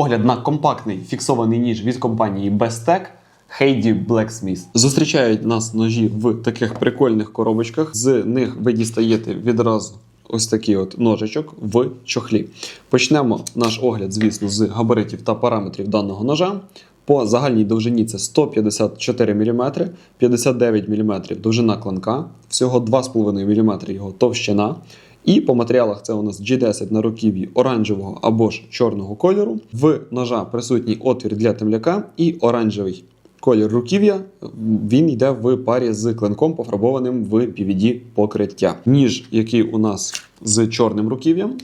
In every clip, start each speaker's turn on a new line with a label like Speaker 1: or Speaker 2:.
Speaker 1: Огляд на компактний фіксований ніж від компанії Bestech Heidi Blacksmith. Зустрічають нас ножі в таких прикольних коробочках. З них ви дістаєте відразу ось такий от ножичок в чохлі. Почнемо наш огляд, звісно, з габаритів та параметрів даного ножа. По загальній довжині це 154 мм, 59 мм довжина клинка, всього 2,5 мм його товщина. І по матеріалах це у нас G10 на руків'ї оранжевого або ж чорного кольору. В ножа присутній отвір для темляка і оранжевий колір руків'я. Він йде в парі з клинком, пофарбованим в PVD покриття. Ніж, який у нас з чорним руків'ям,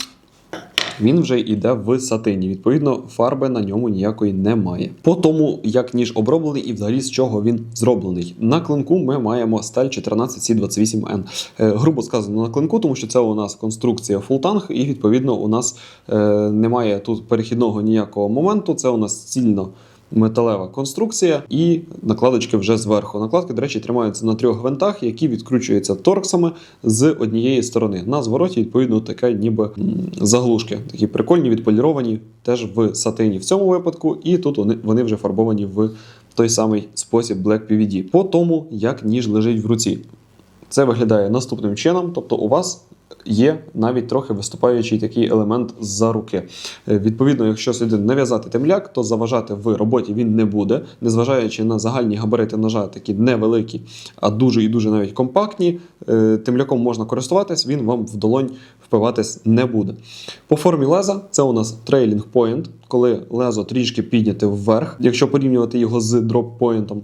Speaker 1: він вже йде в сатині. Відповідно, фарби на ньому ніякої немає. По тому, як ніж оброблений і взагалі з чого він зроблений. На клинку ми маємо сталь 14C28N. Е, грубо сказано на клинку, тому що це у нас конструкція фултанг, і відповідно у нас е, немає тут перехідного ніякого моменту. Це у нас цільно. Металева конструкція і накладочки вже зверху. Накладки, до речі, тримаються на трьох гвинтах, які відкручуються торксами з однієї сторони. На звороті, відповідно, таке ніби заглушки. Такі прикольні, відполіровані теж в сатині в цьому випадку, і тут вони, вже фарбовані в той самий спосіб Black PVD. По тому, як ніж лежить в руці. Це виглядає наступним чином, тобто у вас є навіть трохи виступаючий такий елемент за руки. Е, Відповідно, якщо сюди нав'язати темляк, то заважати в роботі він не буде, незважаючи на загальні габарити ножа, такі невеликі, а дуже і дуже навіть компактні. е, Темляком можна користуватись, він вам в долонь впиватись не буде. По формі леза це у нас трейлінг point, коли лезо трішки підняте вверх, якщо порівнювати його з дроп-поінтом.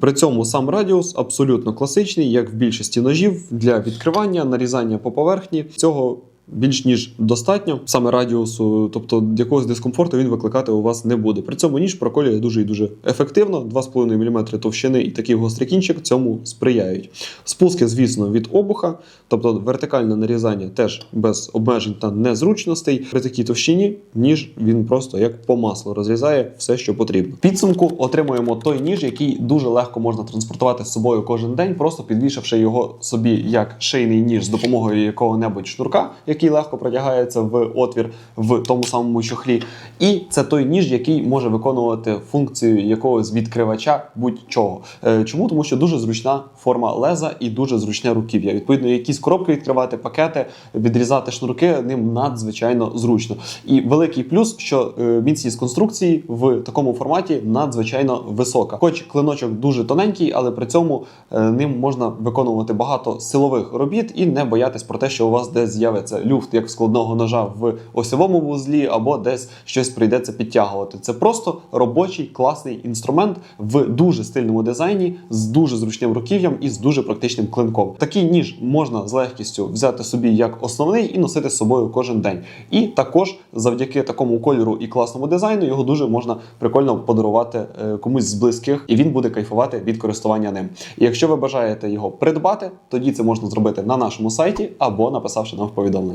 Speaker 1: При цьому сам радіус абсолютно класичний, як в більшості ножів для відкривання, нарізання по поверхні. Цього більш ніж достатньо саме радіусу, тобто якогось дискомфорту він викликати у вас не буде. При цьому ніж проколює дуже і дуже ефективно. 2,5 мм товщини і такий гострий кінчик цьому сприяють. Спуски, звісно, від обуха, тобто вертикальне нарізання теж без обмежень та незручностей. При такій товщині ніж він просто як по маслу розрізає все, що потрібно. Підсумку отримуємо той ніж, який дуже легко можна транспортувати з собою кожен день, просто підвішавши його собі як шийний ніж з допомогою якого-небудь шнурка, який легко протягається в отвір в тому самому чохлі. І це той ніж, який може виконувати функцію якогось відкривача будь-чого. Е, Чому? Тому що дуже зручна форма леза і дуже зручне руків'я. Відповідно, якісь коробки відкривати, пакети, відрізати шнурки ним надзвичайно зручно. І великий плюс, що е, міцність конструкції в такому форматі надзвичайно висока. Хоч клиночок дуже тоненький, але при цьому е, ним можна виконувати багато силових робіт і не боятись про те, що у вас десь з'явиться люфт як складного ножа в осьовому вузлі, або десь щось прийдеться підтягувати. Це просто робочий класний інструмент в дуже стильному дизайні, з дуже зручним руків'ям і з дуже практичним клинком. Такий ніж можна з легкістю взяти собі як основний і носити з собою кожен день. І також завдяки такому кольору і класному дизайну його дуже можна прикольно подарувати е, комусь з близьких, і він буде кайфувати від користування ним. І якщо ви бажаєте його придбати, тоді це можна зробити на нашому сайті або написавши нам в повідомлення.